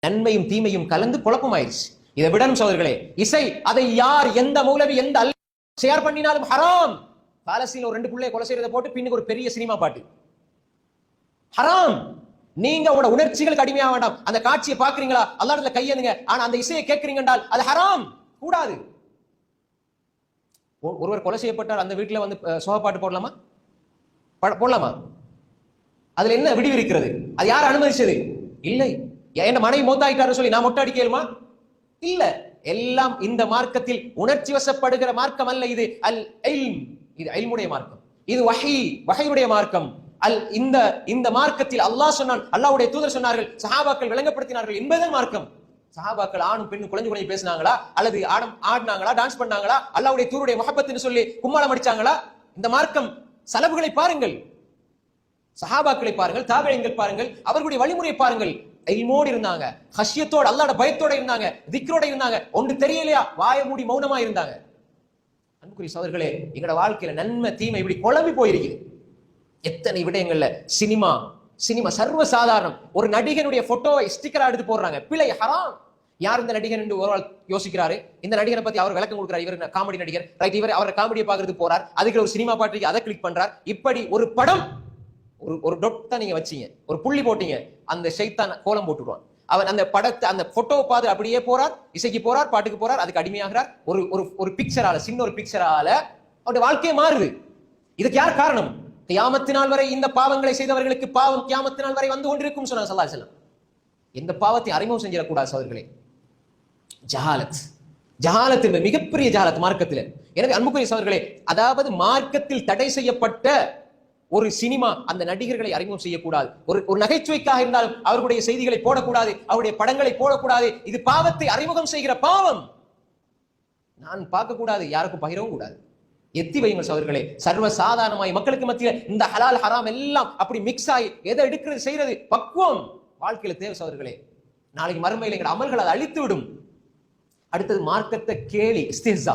நன்மையும் தீமையும் கலந்து குழப்பமாயிருச்சு. இதை விடணும் சோதர்களே இசை அதை யார் எந்த மூலவி எந்த அல் ஷேர் பண்ணினாலும் ஹராம். பாலஸ்தீன் ஒரு ரெண்டு பிள்ளைய கொலை செய்யறதை போட்டு பின்னுக்கு ஒரு பெரிய சினிமா பாட்டு. ஹராம். நீங்க உங்களோட உணர்ச்சிகளுக்கு அடிமையாக வேண்டாம். அந்த காட்சியை பாக்குறீங்களா அல்லாடத்துல கையெழுங்க ஆனா அந்த இசையை கேட்கறீங்க என்றால் அது ஹராம். கூடாது. ஒருவர் கொலை செய்யப்பட்டார் அந்த வீட்டுல வந்து சோக சோகப்பாட்டு போடலாமா? பட- போடலாமா? அதுல என்ன விடிவு இருக்கிறது அது யார் அனுமதிச்சது? இல்லை. என்ன மனைவி மூத்தாயிட்டாரு சொல்லி நான் மொட்டை அடிக்கலுமா இல்ல. எல்லாம் இந்த மார்க்கத்தில் உணர்ச்சி வசப்படுகிற மார்க்கம் அல்ல இது. அல் இல்ம். இது இல்முடைய மார்க்கம். இது வஹி. வகையுடைய மார்க்கம். அல் இந்த இந்த மார்க்கத்தில் அல்லாஹ் சொன்னான் அல்லாஹ்வுடைய தூதர் சொன்னார்கள் சஹாபாக்கள் விளங்கப்படுத்தினார்கள் என்பதன் மார்க்கம். சஹாபாக்கள் ஆணும் பெண்ணும் குழஞ்சு குழஞ்சு பேசினாங்களா? அல்லது ஆடம் ஆடினாங்களா? டான்ஸ் பண்ணாங்களா? அல்லாவுடைய தூருடைய முகப்பத்துன்னு சொல்லி கும்மாளம் அடிச்சாங்களா? இந்த மார்க்கம் செலவுகளை பாருங்கள். சஹாபாக்களை பாருங்கள் தாவழங்கள் பாருங்கள் அவர்களுடைய வழிமுறையை பாருங்கள். இல்மோடு இருந்தாங்க. ஹஷ்யத்தோட அல்லாட பயத்தோட இருந்தாங்க. திக்ரோட இருந்தாங்க. ஒன்று தெரியலையா? வாய மூடி மௌனமா இருந்தாங்க. அன்புக்குரிய சோதர்களே எங்களோட வாழ்க்கையில நன்மை தீமை இப்படி குழம்பி போயிருக்குது. எத்தனை விடயங்கள்ல சினிமா சினிமா சர்வ சாதாரணம் ஒரு நடிகனுடைய போட்டோவை ஸ்டிக்கரா எடுத்து போடுறாங்க. பிழை ஹராம். யார் இந்த நடிகர் என்று ஒரு ஆள் யோசிக்கிறாரு? இந்த நடிகரை பத்தி அவர் விளக்கம் கொடுக்கிறார். இவர் காமெடி நடிகர்? ரைட் இவர் அவர் காமெடியை பார்க்கறது போறார். அதுக்கு ஒரு சினிமா பாட்டுக்கு அதை கிளிக் பண்றார். இப்படி ஒரு படம் ஒரு ஒரு டொட் தான் நீங்க வச்சீங்க. ஒரு புள்ளி போட்டீங்க. அந்த ஷைத்தான் கோலம் போட்டுருவான் அவன் அந்த படத்தை அந்த போட்டோவை பார்த்து அப்படியே போறார் இசைக்கு போறார் பாட்டுக்கு போறார் அதுக்கு அடிமையாகிறார். ஒரு ஒரு ஒரு பிக்சரால சின்ன ஒரு பிக்சரால அவருடைய வாழ்க்கையே மாறுது. இதுக்கு யார் காரணம்? கியாமத்தினால் வரை இந்த பாவங்களை செய்தவர்களுக்கு பாவம் கியாமத்தினால் வரை வந்து கொண்டிருக்கும் சொன்னாங்க சல்லா செல்லம் எந்த பாவத்தை அறிமுகம் செஞ்சிடக்கூடாது சோதர்களே ஜஹாலத். ஜஹாலத் மிகப்பெரிய ஜஹாலத் மார்க்கத்தில். எனவே அன்புக்குரிய சோதர்களே அதாவது மார்க்கத்தில் தடை செய்யப்பட்ட ஒரு சினிமா அந்த நடிகர்களை அறிமுகம் செய்யக்கூடாது. ஒரு ஒரு நகைச்சுவைக்காக இருந்தாலும் அவர்களுடைய செய்திகளை போடக்கூடாது அவருடைய படங்களை போடக்கூடாது. இது பாவத்தை அறிமுகம் செய்கிற பாவம். நான் பார்க்கக்கூடாது யாருக்கும் பகிரவும் கூடாது. எத்தி வையுங்கள் சோதர்களே சர்வ சாதாரணமாய் மக்களுக்கு மத்தியில் இந்த ஹலால் ஹராம் எல்லாம் அப்படி மிக்ஸ் ஆகி எதை எடுக்கிறது செய்யறது பக்குவம். வாழ்க்கையில தேவை சோதர்களே நாளைக்கு மறுமையில் எங்கள் அமல்கள் அதை அழித்து விடும் அடுத்தது மார்க்கத்தை கேலி இஸ்திஹ்ஸா